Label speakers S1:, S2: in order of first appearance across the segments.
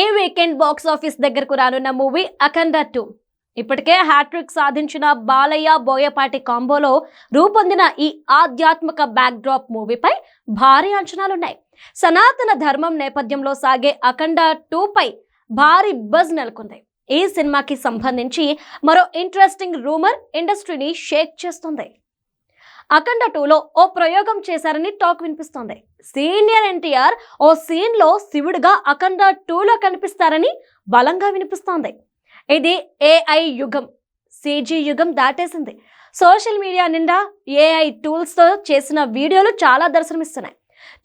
S1: ఈ weekend box office దగ్గరకు రానున్న మూవీ అఖండ టూ. ఇప్పటికే హ్యాట్రిక్ సాధించిన బాలయ్య బోయపాటి కాంబోలో రూపొందిన ఈ ఆధ్యాత్మిక బ్యాక్ డ్రాప్ మూవీపై భారీ అంచనాలున్నాయి. సనాతన ధర్మం నేపథ్యంలో సాగే అఖండ టూ పై భారీ బజ్ నెలకొంది. ఈ సినిమాకి సంబంధించి మరో ఇంట్రెస్టింగ్ రూమర్ ఇండస్ట్రీని షేక్ చేస్తుంది. అఖండ టూలో ఓ ప్రయోగం చేశారని టాక్ వినిపిస్తోంది. సీనియర్ ఎన్టీఆర్ ఓ సీన్లో శివుడుగా అఖండ టూలో కనిపిస్తారని బలంగా వినిపిస్తోంది. ఇది ఏఐ యుగం సీజీ యుగం దాటేసింది. సోషల్ మీడియా నిండా ఏఐ టూల్స్తో చేసిన వీడియోలు చాలా దర్శనమిస్తున్నాయి.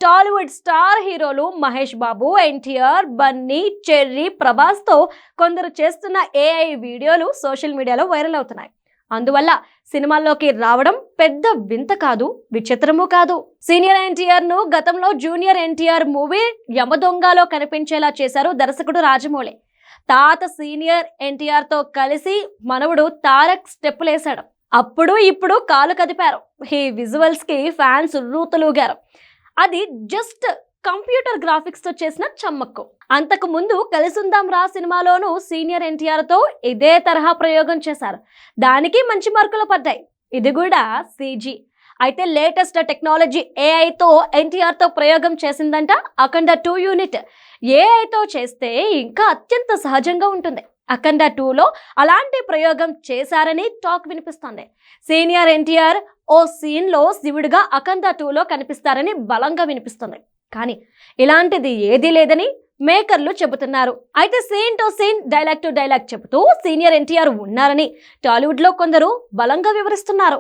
S1: Tollywood star heroes Mahesh Babu NTR Bunny Cherry ప్రభాస్తో కొందరు చేస్తున్న ఏఐ వీడియోలు సోషల్ మీడియాలో వైరల్ అవుతున్నాయి. అందువల్ల సినిమాల్లోకి రావడం పెద్ద వింత కాదు విచిత్రము కాదు. సీనియర్ ఎన్టీఆర్ను గతంలో జూనియర్ ఎన్టీఆర్ మూవీ యమదొంగలో కనిపించేలా చేశారు దర్శకుడు రాజమౌళి. తాత సీనియర్ ఎన్టీఆర్తో కలిసి మనవడు తారక్ స్టెప్పులేశాడు. అప్పుడు ఇప్పుడు కాలు కదిపారు. ఈ విజువల్స్కి ఫ్యాన్స్ రూతలూగారు. అది జస్ట్ కంప్యూటర్ గ్రాఫిక్స్తో చేసిన చమ్మక్కు. అంతకు ముందు కలిసుందాం రా సినిమాలోనూ సీనియర్ ఎన్టీఆర్తో ఇదే తరహా ప్రయోగం చేశారు. దానికి మంచి మార్కులు పడ్డాయి. ఇది కూడా సీజీ. అయితే లేటెస్ట్ టెక్నాలజీ ఏఐతో ఎన్టీఆర్తో ప్రయోగం చేసిందంట అఖండ టూ యూనిట్. ఏఐతో చేస్తే ఇంకా అత్యంత సహజంగా ఉంటుంది. అఖండ టూలో అలాంటి ప్రయోగం చేశారని టాక్ వినిపిస్తోంది. సీనియర్ ఎన్టీఆర్ ఓ సీన్లో శివుడిగా అఖండ టూలో కనిపిస్తారని బలంగా వినిపిస్తుంది. కానీ ఇలాంటిది ఏదీ లేదని మేకర్లు చెబుతున్నారు. అయితే scene to scene dialogue to dialogue చెబుతూ సీనియర్ ఎన్టీఆర్ ఉన్నారని టాలీవుడ్లో కొందరు బలంగా వివరిస్తున్నారు.